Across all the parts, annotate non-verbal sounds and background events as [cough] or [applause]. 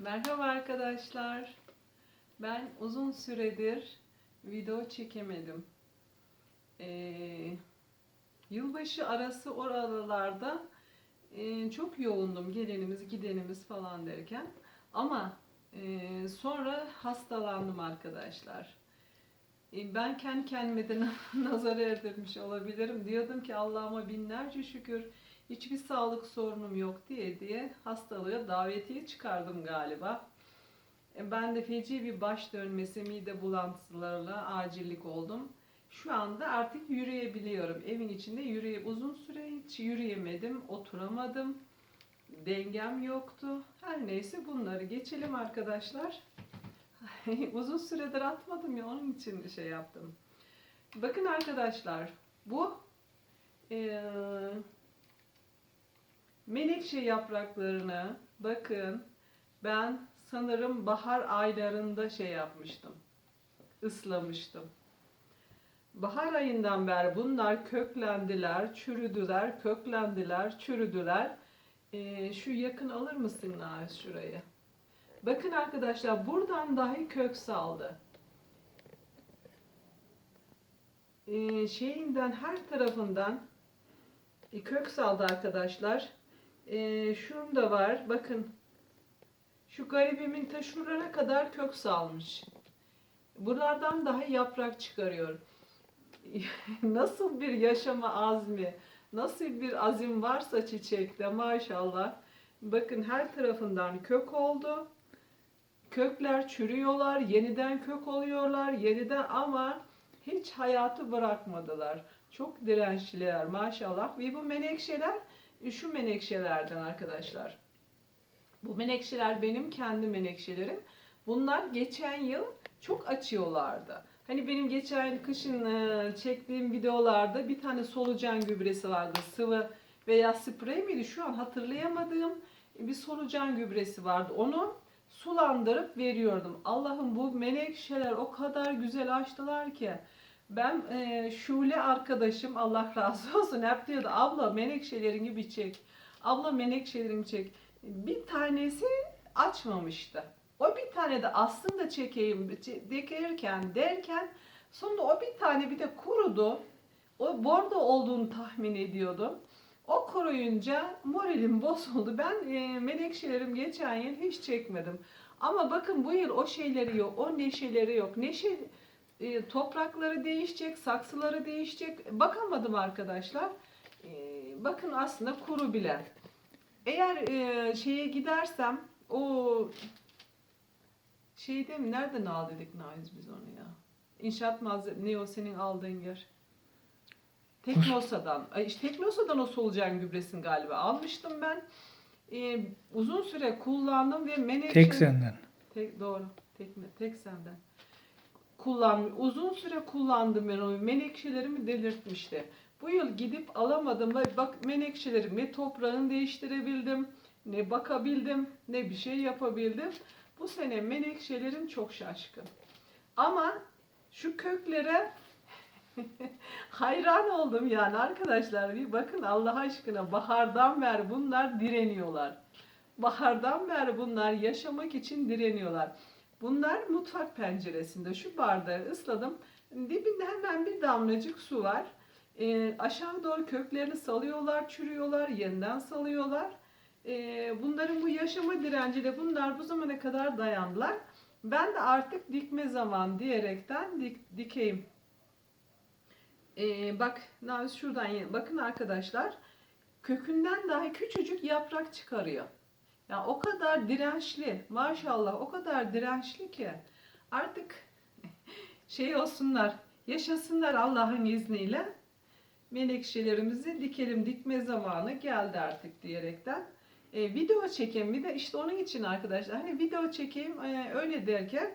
Merhaba arkadaşlar. Ben uzun süredir video çekemedim. Ee, yılbaşı arası oralarda e, çok yoğundum gelenimiz gidenimiz falan derken. Ama e, sonra hastalandım arkadaşlar. E, ben kendi kendime de [laughs] nazar erdirmiş olabilirim. Diyordum ki Allah'ıma binlerce şükür hiçbir sağlık sorunum yok diye diye hastalığa davetiye çıkardım galiba. E, Ben de feci bir baş dönmesi, mide bulantılarla acillik oldum. Şu anda artık yürüyebiliyorum. Evin içinde yürüye uzun süre hiç yürüyemedim, oturamadım. Dengem yoktu. Her neyse bunları geçelim arkadaşlar. [laughs] uzun süredir atmadım ya onun için şey yaptım. Bakın arkadaşlar bu eee Menekşe yapraklarını bakın ben sanırım bahar aylarında şey yapmıştım. ıslamıştım. Bahar ayından beri bunlar köklendiler, çürüdüler, köklendiler, çürüdüler. Ee, şu yakın alır mısın Naz şurayı? Bakın arkadaşlar buradan dahi kök saldı. Ee, şeyinden her tarafından e, kök saldı arkadaşlar. Ee, şurada var. Bakın. Şu garibimin ta kadar kök salmış. Buralardan daha yaprak çıkarıyor. [laughs] nasıl bir yaşama azmi, nasıl bir azim varsa çiçekte maşallah. Bakın her tarafından kök oldu. Kökler çürüyorlar, yeniden kök oluyorlar, yeniden ama hiç hayatı bırakmadılar. Çok dirençliler maşallah. Ve bu menekşeler şu menekşelerden arkadaşlar. Bu menekşeler benim kendi menekşelerim. Bunlar geçen yıl çok açıyorlardı. Hani benim geçen kışın e, çektiğim videolarda bir tane solucan gübresi vardı. Sıvı veya sprey miydi? Şu an hatırlayamadığım bir solucan gübresi vardı. Onu sulandırıp veriyordum. Allah'ım bu menekşeler o kadar güzel açtılar ki. Ben e, Şule arkadaşım Allah razı [laughs] olsun hep diyordu abla menekşelerin gibi çek. Abla menekşelerin çek. Bir tanesi açmamıştı. O bir tane de aslında çekeyim dikerken derken sonra o bir tane bir de kurudu. O bordo olduğunu tahmin ediyordum. O kuruyunca moralim [laughs] bozuldu. Ben e, menekşelerim geçen yıl hiç çekmedim. Ama bakın bu yıl o şeyleri yok, o neşeleri yok. Neşe e, toprakları değişecek, saksıları değişecek. Bakamadım arkadaşlar. E, bakın aslında kuru bile. Eğer e, şeye gidersem o şeyde mi nereden al dedik Naiz biz onu ya? İnşaat malzeme ne o senin aldığın yer? Teknosa'dan. Ay, işte Teknosa'dan o solucan gübresini galiba almıştım ben. E, uzun süre kullandım ve menekşe... Tek senden. Tek, doğru. Tek, tek senden. Kullan, uzun süre kullandım ben onu. Menekşelerimi delirtmişti. Bu yıl gidip alamadım ve bak menekşelerimi toprağını değiştirebildim. Ne bakabildim ne bir şey yapabildim. Bu sene menekşelerim çok şaşkın. Ama şu köklere [laughs] hayran oldum yani arkadaşlar. Bir bakın Allah aşkına bahardan beri bunlar direniyorlar. Bahardan beri bunlar yaşamak için direniyorlar. Bunlar mutfak penceresinde. Şu bardağı ısladım. Dibinde hemen bir damlacık su var. Ee, aşağı doğru köklerini salıyorlar, çürüyorlar, yeniden salıyorlar. Ee, bunların bu yaşama direnciyle bunlar bu zamana kadar dayandılar. Ben de artık dikme zaman diyerekten dik, dikeyim. Ee, bak Naviz şuradan bakın arkadaşlar. Kökünden dahi küçücük yaprak çıkarıyor. Ya o kadar dirençli, maşallah o kadar dirençli ki artık [laughs] şey olsunlar, yaşasınlar Allah'ın izniyle. Menekşelerimizi dikelim, dikme zamanı geldi artık diyerekten. E, video çekeyim bir de işte onun için arkadaşlar hani video çekeyim e, öyle derken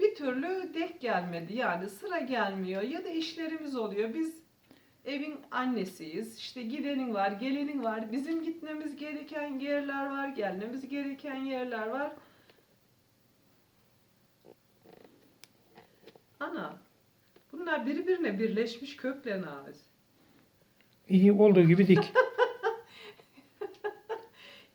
bir türlü denk gelmedi yani sıra gelmiyor ya da işlerimiz oluyor biz evin annesiyiz işte gidenin var gelenin var bizim gitmemiz gereken yerler var gelmemiz gereken yerler var ana bunlar birbirine birleşmiş kökle Naviz. İyi olduğu gibi dik. [laughs]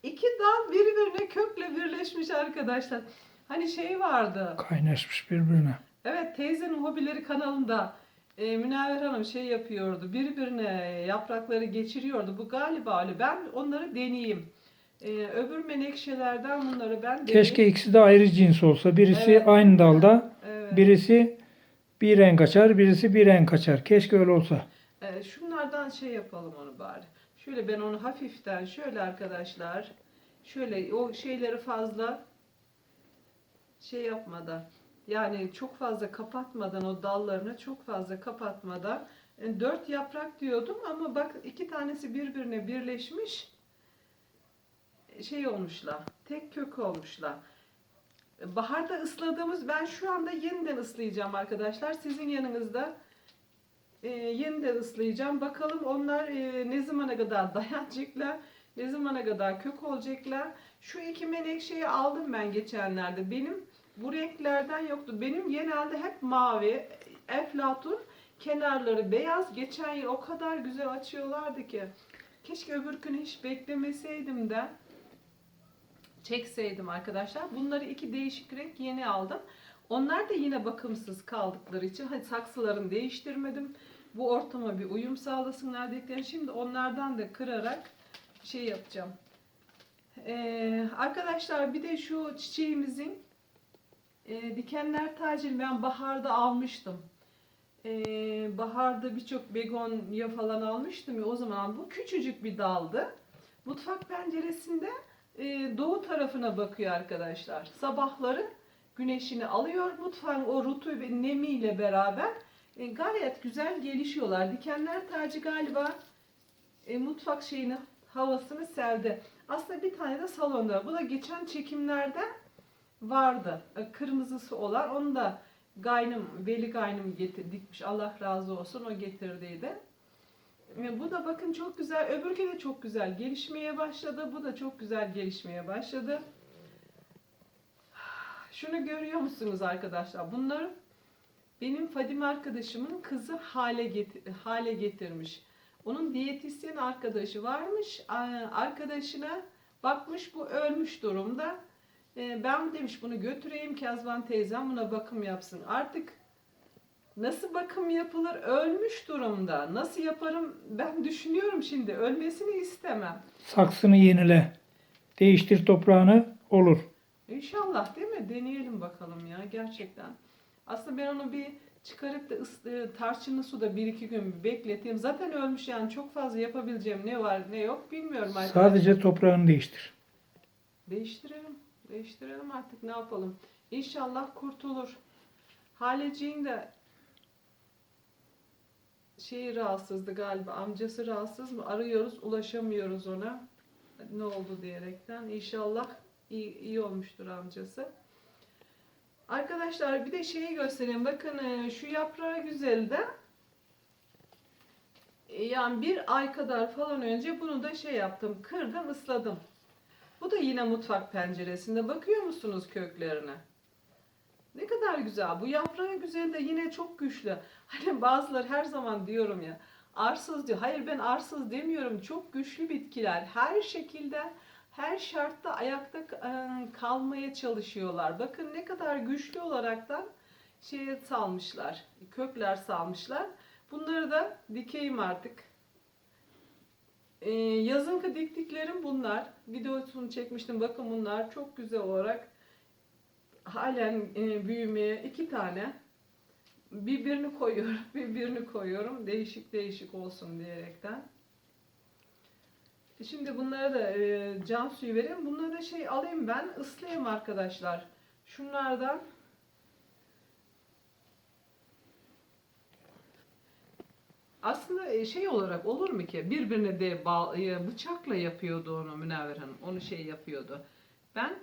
İki dal birbirine kökle birleşmiş arkadaşlar. Hani şey vardı. Kaynaşmış birbirine. Evet teyzenin hobileri kanalında e, Münevver Hanım şey yapıyordu. Birbirine yaprakları geçiriyordu. Bu galiba öyle. Ben onları deneyeyim. E, öbür menekşelerden bunları ben deneyeyim. Keşke ikisi de ayrı cins olsa. Birisi Evet. aynı dalda, Evet. birisi bir renk açar, birisi bir renk açar. Keşke öyle olsa. E, şunlardan şey yapalım onu bari. Şöyle ben onu hafiften şöyle arkadaşlar. Şöyle o şeyleri fazla şey yapmadan yani çok fazla kapatmadan o dallarını çok fazla kapatmadan e, dört yaprak diyordum ama bak iki tanesi birbirine birleşmiş e, şey olmuşlar. Tek kök olmuşlar. E, Baharda ısladığımız ben şu anda yeniden ıslayacağım arkadaşlar. Sizin yanınızda e, yeniden ıslayacağım. Bakalım onlar e, ne zamana kadar dayanacaklar, ne zamana kadar kök olacaklar. Şu iki menekşeyi aldım ben geçenlerde. Benim bu renklerden yoktu. Benim genelde hep mavi, eflatun, kenarları beyaz. Geçen yıl o kadar güzel açıyorlardı ki. Keşke öbür gün hiç beklemeseydim de çekseydim arkadaşlar. Bunları iki değişik renk yeni aldım. Onlar da yine bakımsız kaldıkları için hani saksılarını değiştirmedim. Bu ortama bir uyum sağlasınlar dedikleri. Şimdi onlardan da kırarak şey yapacağım. Ee, arkadaşlar bir de şu çiçeğimizin e, dikenler tacını ben baharda almıştım. Ee, baharda birçok begonya falan almıştım ya o zaman bu küçücük bir daldı. Mutfak penceresinde e, doğu tarafına bakıyor arkadaşlar. Sabahları güneşini alıyor. Mutfağın o rutubet nemiyle beraber e, gayet güzel gelişiyorlar. Dikenler tacı galiba e, mutfak şeyini havasını sevdi. Aslında bir tane de salonda. Bu da geçen çekimlerde vardı. E, Kırmızısı olan onu da gaynım, veli gaynım getir, dikmiş. Allah razı olsun o getirdiydi. E, Bu da bakın çok güzel. Öbürkü de çok güzel gelişmeye başladı. Bu da çok güzel gelişmeye başladı. Şunu görüyor musunuz arkadaşlar? Bunları benim Fadime arkadaşımın kızı hale get- hale getirmiş. Onun diyetisyen arkadaşı varmış. Arkadaşına bakmış bu ölmüş durumda. E, Ben demiş bunu götüreyim Kezban teyzem buna bakım yapsın. Artık nasıl bakım yapılır? Ölmüş durumda. Nasıl yaparım? Ben [laughs] düşünüyorum şimdi. Ölmesini istemem. Saksını yenile. Değiştir toprağını olur. İnşallah değil mi? Deneyelim bakalım ya gerçekten. Aslında ben onu bir çıkarıp da e, tarçınlı suda bir iki gün bekleteyim. Zaten ölmüş yani çok fazla yapabileceğim ne var ne yok bilmiyorum arkadaşlar. Sadece toprağını değiştir. Değiştirelim. Değiştirelim artık ne yapalım. İnşallah kurtulur. Haleciğin de şeyi rahatsızdı galiba. Amcası rahatsız mı? Arıyoruz ulaşamıyoruz ona. Ne oldu diyerekten. İnşallah iyi, iyi olmuştur amcası. Arkadaşlar bir de şeyi göstereyim. Bakın e, şu yaprağı güzel de e, yani bir ay kadar falan önce bunu da şey yaptım. Kırdım ısladım. Bu da yine mutfak penceresinde. Bakıyor musunuz köklerine? Ne kadar güzel. Bu yaprağı güzel de yine çok güçlü. [laughs] Hani bazıları her zaman diyorum ya arsız diyor. Hayır ben arsız demiyorum. Çok güçlü bitkiler. Her şekilde her şartta ayakta e, kalmaya çalışıyorlar. Bakın ne kadar güçlü olaraktan şeye salmışlar. Kökler salmışlar. Bunları da dikeyim artık. Ee, yazınki diktiklerim bunlar. Videosunu çekmiştim. Bakın bunlar çok güzel olarak halen e, büyümeye iki tane birbirini koyuyorum. [laughs] Birbirini koyuyorum. Değişik değişik olsun diyerekten. Şimdi bunlara da e, can suyu vereyim. Bunları da şey alayım ben. ıslayayım arkadaşlar. Şunlardan Aslında e, şey olarak olur mu ki birbirine de e, bıçakla yapıyordu onu Münevver Hanım. Onu şey yapıyordu. Ben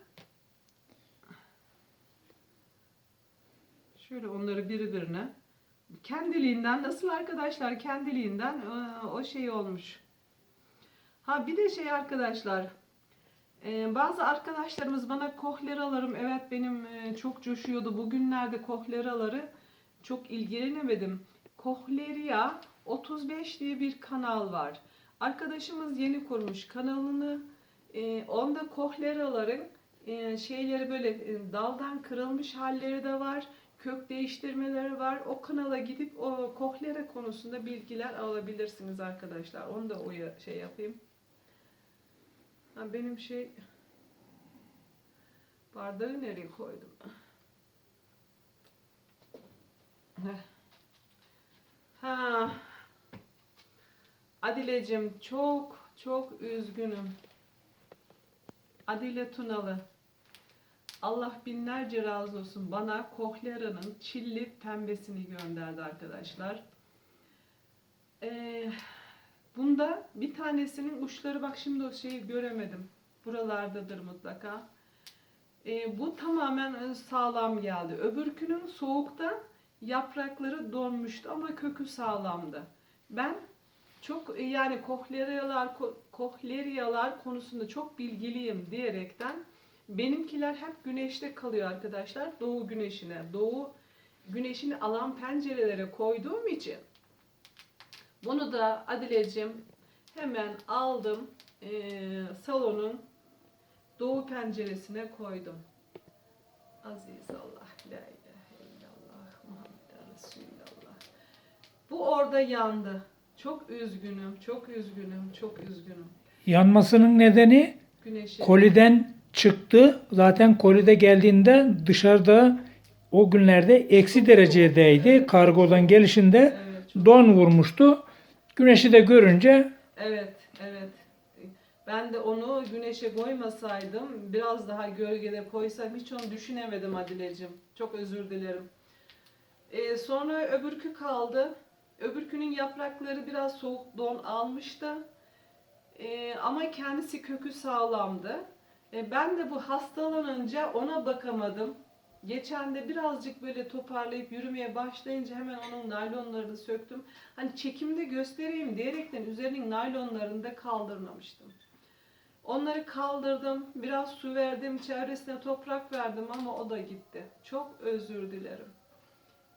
şöyle onları birbirine kendiliğinden nasıl arkadaşlar kendiliğinden e, o şey olmuş. Ha bir de şey arkadaşlar bazı arkadaşlarımız bana kohleralarım evet benim çok coşuyordu. Bugünlerde kohleraları çok ilgilenemedim. Kohleria 35 diye bir kanal var. Arkadaşımız yeni kurmuş kanalını. E, onda kohleraların e, şeyleri böyle e, daldan kırılmış halleri de var. Kök değiştirmeleri var. O kanala gidip o kohlera konusunda bilgiler alabilirsiniz arkadaşlar. Onu da uya, şey yapayım. Ha, benim şey bardağı nereye koydum? Ha. Adilecim çok çok üzgünüm. Adile Tunalı. Allah binlerce razı olsun. Bana Kohlera'nın çilli pembesini gönderdi arkadaşlar. Ee, bunda bir tanesinin uçları bak şimdi o şeyi göremedim. Buralardadır mutlaka. Ee, bu tamamen e, sağlam geldi. Öbürkünün soğukta yaprakları donmuştu ama kökü sağlamdı. Ben çok e, yani kohleryalar ko- kohleryalar konusunda çok bilgiliyim diyerekten benimkiler hep güneşte kalıyor arkadaşlar. Doğu güneşine, doğu güneşini alan pencerelere koyduğum için bunu da Adile'cim hemen aldım eee, salonun doğu penceresine koydum. Aziz Allah, la ilahe illallah, Muhammed Resulallah. Bu orada yandı. Çok üzgünüm, çok üzgünüm, çok üzgünüm. Yanmasının nedeni Güneşi. koliden çıktı. Zaten kolide geldiğinde dışarıda o günlerde eksi derecedeydi. Kargodan gelişinde Evet, don vurmuştu. Güneşi de görünce evet, evet. Ben de onu güneşe koymasaydım, biraz daha gölgede koysam hiç onu düşünemedim Adile'cim. Çok özür dilerim. Ee, sonra öbürkü kaldı. Öbürkünün yaprakları biraz soğuk don almıştı. Ee, ama kendisi kökü sağlamdı. Ee, ben de bu hastalanınca ona bakamadım. Geçen de birazcık böyle toparlayıp yürümeye başlayınca hemen onun naylonlarını söktüm. Hani çekimde göstereyim diyerekten üzerinin naylonlarını da kaldırmamıştım. Onları kaldırdım, biraz su verdim, çevresine toprak verdim ama o da gitti. Çok özür dilerim.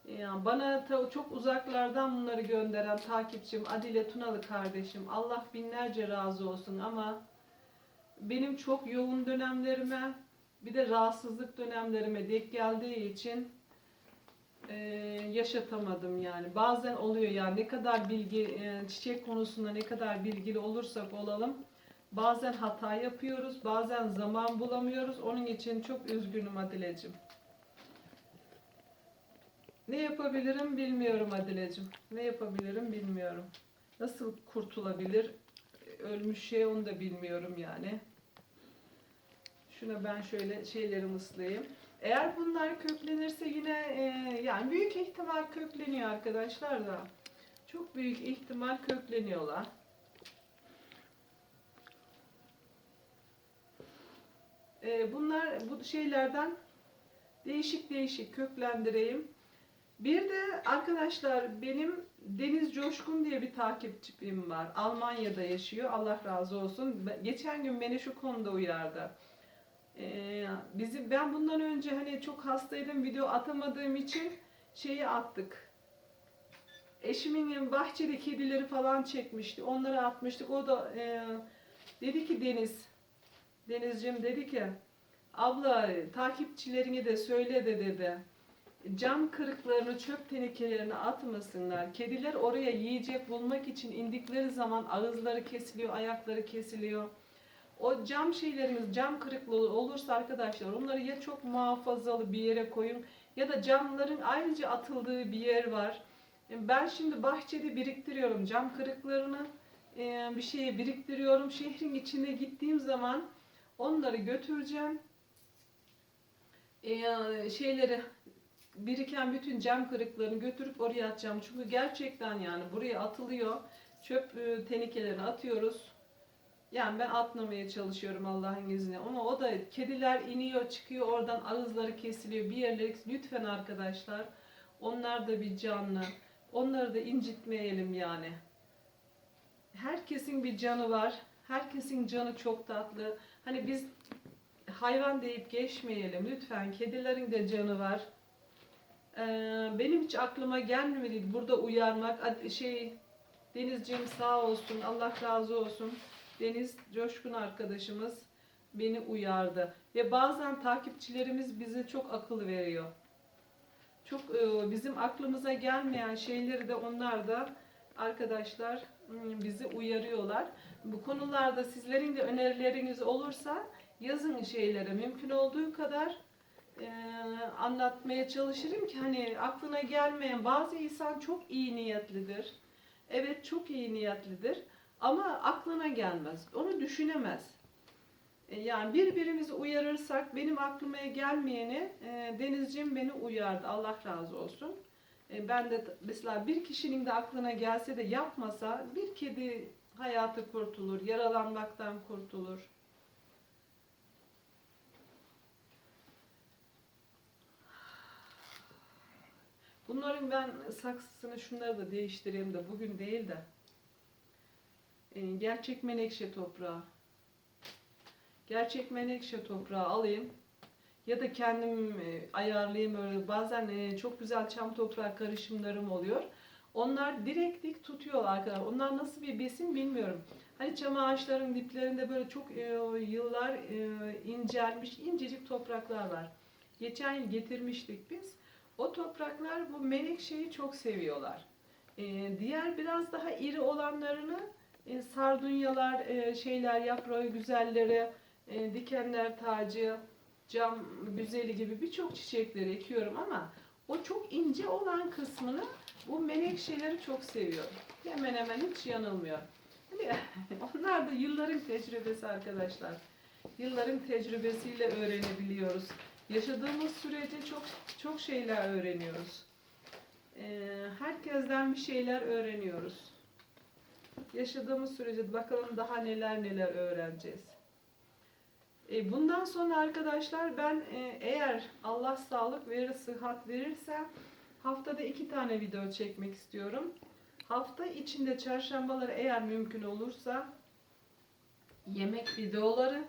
Yani bana çok uzaklardan bunları gönderen takipçim Adile Tunalı kardeşim Allah binlerce razı olsun ama benim çok yoğun dönemlerime bir de rahatsızlık dönemlerime denk geldiği için e, yaşatamadım yani. Bazen oluyor yani ne kadar bilgi e, çiçek konusunda ne kadar bilgili olursak olalım bazen hata yapıyoruz, bazen zaman bulamıyoruz. Onun için çok üzgünüm Adile'cim. Ne yapabilirim bilmiyorum Adile'cim. Ne yapabilirim bilmiyorum. Nasıl kurtulabilir? Ölmüş şey onu da bilmiyorum yani. Şuna ben şöyle şeyleri ıslayayım. Eğer bunlar köklenirse yine e, yani büyük ihtimal kökleniyor arkadaşlar da. Çok büyük ihtimal kökleniyorlar. E, bunlar bu şeylerden değişik değişik köklendireyim. Bir de arkadaşlar benim Deniz Coşkun diye bir takipçim var. Almanya'da yaşıyor. Allah razı olsun. Geçen gün beni şu konuda uyardı. Ee, bizi ben bundan önce hani çok hastaydım video atamadığım için şeyi attık. Eşimin bahçede kedileri falan çekmişti. Onları atmıştık. O da e, dedi ki Deniz Denizciğim dedi ki abla takipçilerine de söyle de dedi cam kırıklarını, çöp tenekelerini atmasınlar. Kediler oraya yiyecek bulmak için indikleri zaman ağızları kesiliyor, ayakları kesiliyor. O cam şeylerimiz, cam kırıklığı olursa arkadaşlar onları ya çok muhafazalı bir yere koyun ya da camların ayrıca atıldığı bir yer var. Ben şimdi bahçede biriktiriyorum cam kırıklarını, e, bir şeye biriktiriyorum. Şehrin içine gittiğim zaman onları götüreceğim. E, şeyleri biriken bütün cam kırıklarını götürüp oraya atacağım. Çünkü gerçekten yani buraya atılıyor. Çöp e, tenekelerini atıyoruz. Yani ben atmamaya çalışıyorum Allah'ın izniyle. Ama o da kediler iniyor çıkıyor oradan ağızları kesiliyor. Bir yerleri lütfen arkadaşlar. Onlar da bir canlı. Onları da incitmeyelim yani. Herkesin bir canı var. Herkesin canı çok tatlı. Hani biz hayvan deyip geçmeyelim. Lütfen kedilerin de canı var. Ee, benim hiç aklıma gelmedi burada uyarmak. Şey Denizciğim sağ olsun, Allah razı olsun. Deniz Coşkun arkadaşımız beni uyardı. Ve bazen takipçilerimiz bize çok akıl veriyor. Çok e, bizim aklımıza gelmeyen şeyleri de onlar da arkadaşlar hmm, bizi uyarıyorlar. Bu konularda sizlerin de önerileriniz olursa yazın şeylere mümkün olduğu kadar e, anlatmaya çalışırım ki hani aklına gelmeyen bazı insan çok iyi niyetlidir. Evet çok iyi niyetlidir ama aklına gelmez. Onu düşünemez. E, Yani birbirimizi uyarırsak benim aklıma gelmeyeni e, Denizciğim beni uyardı. Allah razı olsun. E, ben de mesela bir kişinin de aklına gelse de yapmasa bir kedi hayatı kurtulur, yaralanmaktan kurtulur. Bunların ben saksısını şunları da değiştireyim de bugün değil de e, gerçek menekşe toprağı gerçek menekşe toprağı alayım ya da kendim e, ayarlayayım öyle bazen e, çok güzel çam toprağı karışımlarım oluyor. Onlar direkt dik tutuyor arkadaşlar. Onlar nasıl bir besin bilmiyorum. Hani çam ağaçların diplerinde böyle çok yıllar incelmiş incecik topraklar var. Geçen yıl getirmiştik biz. O topraklar bu menekşeyi çok seviyorlar. E, diğer biraz daha iri olanlarını e, sardunyalar, e, şeyler, yaprağı güzelleri, e, dikenler tacı, cam güzeli gibi birçok çiçekleri ekiyorum ama o çok ince olan kısmını bu menekşeleri çok seviyor. Hemen hemen hiç yanılmıyor. Hani [laughs] onlar da yılların tecrübesi arkadaşlar. Yılların tecrübesiyle öğrenebiliyoruz. Yaşadığımız sürece çok çok şeyler öğreniyoruz. Ee, herkesten bir şeyler öğreniyoruz. Yaşadığımız sürece bakalım daha neler neler öğreneceğiz. E, bundan sonra arkadaşlar ben e, eğer Allah sağlık verir, sıhhat verirse haftada iki tane video çekmek istiyorum. Hafta içinde çarşambaları eğer mümkün olursa yemek videoları,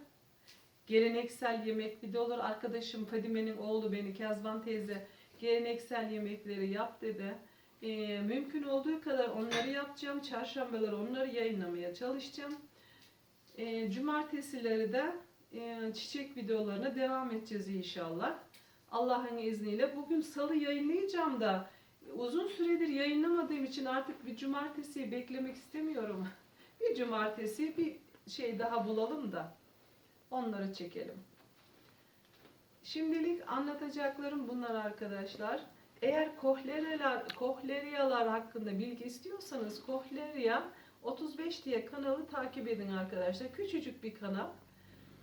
geleneksel yemek videoları. Arkadaşım Fadime'nin oğlu beni Kezban teyze geleneksel yemekleri yap dedi. E, mümkün olduğu kadar onları yapacağım. Çarşambaları onları yayınlamaya çalışacağım. E, cumartesileri de e, çiçek videolarına devam edeceğiz inşallah. Allah'ın izniyle. Bugün salı yayınlayacağım da uzun süredir yayınlamadığım için artık bir cumartesi beklemek istemiyorum. [laughs] Bir cumartesi bir şey daha bulalım da onları çekelim. Şimdilik anlatacaklarım bunlar arkadaşlar. Eğer kohleriyalar, kohleriyalar hakkında bilgi istiyorsanız kohleria 35 diye kanalı takip edin arkadaşlar. Küçücük bir kanal.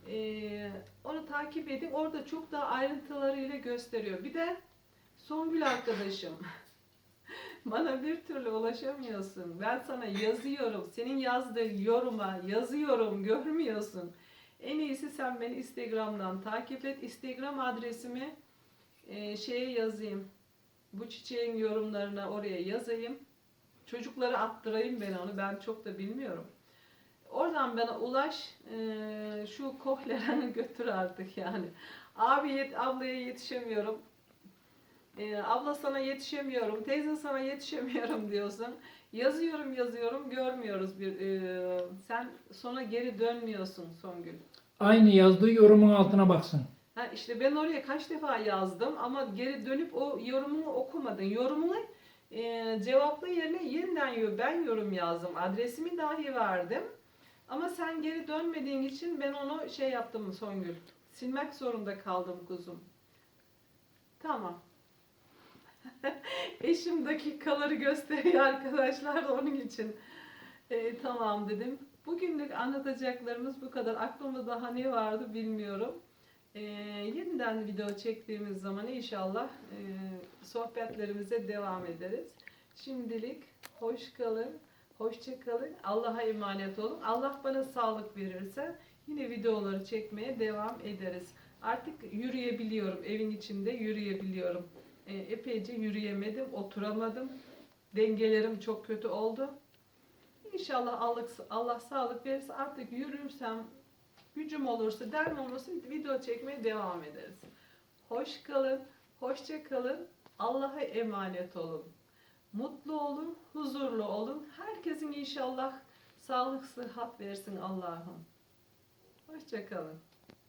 Ee, onu takip edin. Orada çok daha ayrıntılarıyla gösteriyor. Bir de Songül arkadaşım. [laughs] Bana bir türlü ulaşamıyorsun. Ben sana yazıyorum. Senin yazdığın yoruma yazıyorum. Görmüyorsun. En iyisi sen beni Instagram'dan takip et. Instagram adresimi e, şeye yazayım. Bu çiçeğin yorumlarına oraya yazayım. Çocuklara attırayım ben onu. Ben çok da bilmiyorum. Oradan bana ulaş. e, şu kohleranı [laughs] götür artık yani. Abi yet, ablaya yetişemiyorum. E, abla sana yetişemiyorum. Teyze sana yetişemiyorum [laughs] diyorsun. Yazıyorum yazıyorum görmüyoruz bir. e, sen sonra geri dönmüyorsun Songül. Aynı yazdığı yorumun altına baksın. Ha işte ben oraya kaç defa yazdım ama geri dönüp o yorumunu okumadın. Yorumunu e, cevapla yerine yeniden ben yorum yazdım. Adresimi dahi verdim. Ama sen geri dönmediğin için ben onu şey yaptım Songül. Silmek zorunda kaldım kuzum. Tamam. [laughs] Eşim dakikaları gösteriyor arkadaşlar da onun için. E, tamam dedim. Bugünlük anlatacaklarımız bu kadar. Aklımda daha ne vardı bilmiyorum. Ee, yeniden video çektiğimiz zaman inşallah e, sohbetlerimize devam ederiz. Şimdilik hoş kalın, hoşça kalın. Allah'a emanet olun. Allah bana sağlık verirse yine videoları çekmeye devam ederiz. Artık yürüyebiliyorum. Evin içinde yürüyebiliyorum. Ee, epeyce yürüyemedim, oturamadım. Dengelerim çok kötü oldu. İnşallah Allah, Allah sağlık verirse artık yürürsem gücüm olursa, derman olursa video çekmeye devam ederiz. Hoş kalın, hoşça kalın. Allah'a emanet olun. Mutlu olun, huzurlu olun. Herkesin inşallah Sağlık, sıhhat versin Allah'ım. Hoşçakalın.